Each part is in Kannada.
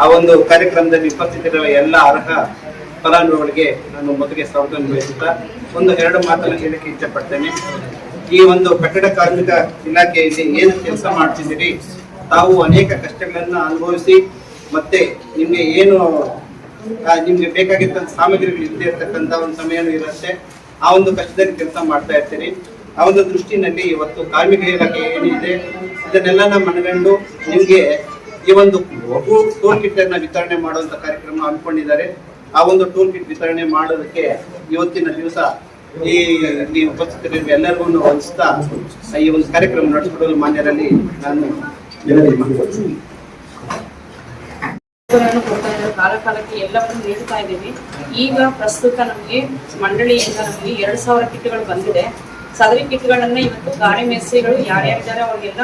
ಆ ಒಂದು ಕಾರ್ಯಕ್ರಮದಲ್ಲಿ ಉಪಸ್ಥಿತರಿರುವ ಎಲ್ಲ ಅರ್ಹ ಫಲಾನುಭವಿಗಳಿಗೆ ನಾನು ಮೊದಲಿಗೆ ಸ್ವಾಗತ ಬಯಸುತ್ತಾ ಒಂದು ಎರಡು ಮಾತನ್ನು ಹೇಳಕ್ಕೆ ಇಚ್ಛಪಡ್ತೇನೆ ಈ ಒಂದು ಕಟ್ಟಡ ಕಾರ್ಮಿಕ ಇಲಾಖೆಯಲ್ಲಿ ಏನು ಕೆಲಸ ಮಾಡ್ತಿದ್ದೀರಿ? ತಾವು ಅನೇಕ ಕಷ್ಟಗಳನ್ನ ಅನುಭವಿಸಿ ಮತ್ತೆ ನಿಮ್ಗೆ ಏನು ನಿಮ್ಗೆ ಬೇಕಾಗಿದ್ದ ಸಾಮಗ್ರಿಗಳು ಇಲ್ಲದೆ ಇರ್ತಕ್ಕಂಥ ಒಂದು ಸಮಯನೂ ಇರುತ್ತೆ. ಆ ಒಂದು ಕಷ್ಟದಲ್ಲಿ ಕೆಲಸ ಮಾಡ್ತಾ ಇರ್ತೀರಿ. ಆ ಒಂದು ದೃಷ್ಟಿನಲ್ಲಿ ಇವತ್ತು ಕಾರ್ಮಿಕ ಇಲಾಖೆ ಏನಿದೆ ಇದನ್ನೆಲ್ಲ ಮನಗಂಡು ನಿಮ್ಗೆ ಈ ಒಂದು ಟೂಲ್ ಕಿಟ್ ಅನ್ನ ವಿತರಣೆ ಮಾಡುವಂತ ಕಾರ್ಯಕ್ರಮ ಹಮ್ಮಿಕೊಂಡಿದ್ದಾರೆ. ಆ ಒಂದು ಟೂಲ್ ಕಿಟ್ ವಿತರಣೆ ಮಾಡೋದಕ್ಕೆ ಇವತ್ತಿನ ದಿವಸ ಈ ಇಲ್ಲಿ ಉಪಸ್ಥಿತರಿರುವ ಎಲ್ಲರಿಗೂ ವಹಿಸ್ತಾ ಈ ಒಂದು ಕಾರ್ಯಕ್ರಮ ನಡೆಸಿಕೊಡಲು ಮಾನ್ಯರಲ್ಲಿ ನಾನು ಕಾಲ ಕಾಲಕ್ಕೆ ಎಲ್ಲವನ್ನು ನೀಡ್ತಾ ಇದ್ದೀವಿ. ಈಗ ಪ್ರಸ್ತುತ ನಮಗೆ ಮಂಡಳಿಯಿಂದ ನಮಗೆ ಎರಡು ಸಾವಿರ ಕಿಟ್ಗಳು ಬಂದಿದೆ. ಸದರಿ ಕಿಟ್ಗಳನ್ನ ಇವತ್ತು ಗಾಳಿ ಮೇಸ್ತ್ರಿಗಳು ಯಾರ್ಯಾರಿದ್ದಾರೆ ಅವ್ರಿಗೆಲ್ಲ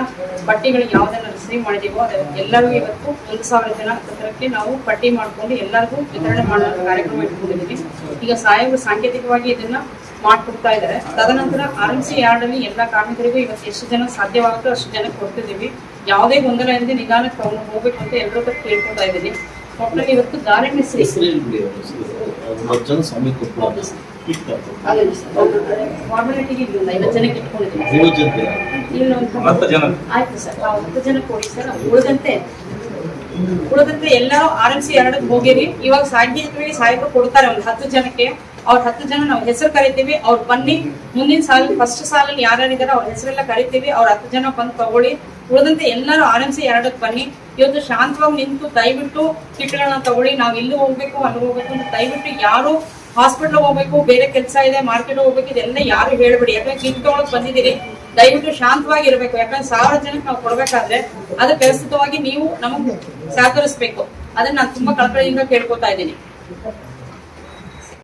ಪಟ್ಟಿಗಳು ಯಾವ್ದನ್ನ ರಿಸೀವ್ ಮಾಡಿದೀವೋ ಎಲ್ಲರಿಗೂ ಇವತ್ತು ಒಂದು ಸಾವಿರ ಜನ ಹತ್ತಿರಕ್ಕೆ ನಾವು ಪಟ್ಟಿ ಮಾಡ್ಕೊಂಡು ಎಲ್ಲರಿಗೂ ವಿತರಣೆ ಮಾಡೋ ಕಾರ್ಯಕ್ರಮ ಇಟ್ಕೊಂಡಿದ್ದೀವಿ ಈಗ ಸಾಹೇಬರು ಸಾಂಕೇತಿಕವಾಗಿ ಇದನ್ನ ಮಾಡ್ಕೊಡ್ತಾ ಇದ್ದಾರೆ. ತದನಂತರ ಆರ್ ಎಂ ಸಿ ಯಾರ್ಡ್ ಅಲ್ಲಿ ಎಲ್ಲ ಕಾರ್ಮಿಕರಿಗೂ ಇವತ್ತು ಎಷ್ಟು ಜನ ಸಾಧ್ಯವಾಗುತ್ತೋ ಅಷ್ಟು ಜನ ಕೊಡ್ತಿದ್ದೀವಿ. ಯಾವುದೇ ಗೊಂದಲ ಇಲ್ಲದೆ ನಿಧಾನಕ್ಕೆ ತಗೊಂಡು ಹೋಗ್ಬೇಕು ಅಂತ ಎಲ್ಲರೂ ಕೇಳ್ಕೊಳ್ತಾ ಇದ್ದೀನಿ ಒಟ್ಟಿನಲ್ಲಿ ಇವತ್ತು ಗಾರೆ ಮಿಸ್ರಿ ಜನ ಸ್ವಾಮಿ ಕೊಟ್ಟು ಫಾರ್ಮಾಲಿಟಿಗೆ ಒಂದು ಐವತ್ತು ಜನಕ್ಕೆ ಇನ್ನೊಂದು ಹತ್ತು ಜನ. ಆಯ್ತು ಸರ್ ಹತ್ತು ಜನ ಕೊಡಿ ಸರ್ ಉಳಿದಂತೆ ಉಳಿದಂತೆ ಎಲ್ಲರೂ ಆರ್ ಎಂ ಸಿ ಎರಡಕ್ಕೆ ಹೋಗಿರಿ. ಇವಾಗ ಸಾಹಿತ್ಯ ಸಾಹೇಬರು ಕೊಡ್ತಾರೆ ಒಂದು ಹತ್ತು ಜನಕ್ಕೆ. ಅವ್ರ ಹತ್ತು ಜನ ನಾವು ಹೆಸರು ಕರಿತೀವಿ. ಅವ್ರು ಬನ್ನಿ. ಮುಂದಿನ ಸಾಲ ಫಸ್ಟ್ ಸಾಲಲ್ಲಿ ಯಾರ್ಯಾರಿದಾರೆ ಅವ್ರ ಹೆಸರೆಲ್ಲ ಕರಿತೀವಿ. ಅವ್ರ ಹತ್ತು ಜನ ಬಂದು ತಗೊಳ್ಳಿ. ಉಳಿದಂತೆ ಎಲ್ಲರೂ ಆರ್ ಎಂ ಎರಡಕ್ಕೆ ಬನ್ನಿ. ಇವತ್ತು ಶಾಂತವಾಗಿ ನಿಂತು ದಯವಿಟ್ಟು ಕಿಟ್ಗಳನ್ನ ತಗೊಳ್ಳಿ. ನಾವು ಇಲ್ಲಿ ಹೋಗ್ಬೇಕು, ಅಲ್ಲಿ ಹೋಗ್ಬೇಕು ಅಂತ ದಯವಿಟ್ಟು ಯಾರು ಹಾಸ್ಪಿಟ್ಲ್ ಹೋಗ್ಬೇಕು, ಬೇರೆ ಕೆಲಸ ಇದೆ ಮಾರ್ಕೆಟ್ ಹೋಗ್ಬೇಕು, ಇದೆಲ್ಲ ಯಾರು ಹೇಳ್ಬೇಡಿ. ಯಾಕಂದ್ರೆ ಕಿಟ್ ತಗೊಳಕ್ ಬಂದಿದ್ದೀರಿ. ದಯವಿಟ್ಟು ಶಾಂತವಾಗಿ ಇರಬೇಕು ಯಾಕಂದ್ರೆ ಸಾವಿರ ಜನಕ್ಕೆ ನಾವು ಕೊಡ್ಬೇಕಾದ್ರೆ ಅದಕ್ಕೆ ವ್ಯವಸ್ಥಿತವಾಗಿ ನೀವು ನಮಗೆ ಸಹಕರಿಸ್ಬೇಕು. ಅದನ್ನ ನಾನು ತುಂಬಾ ಕಳಕಳಿಯಿಂದ ಕೇಳ್ಕೊತಾ ಇದ್ದೀನಿ.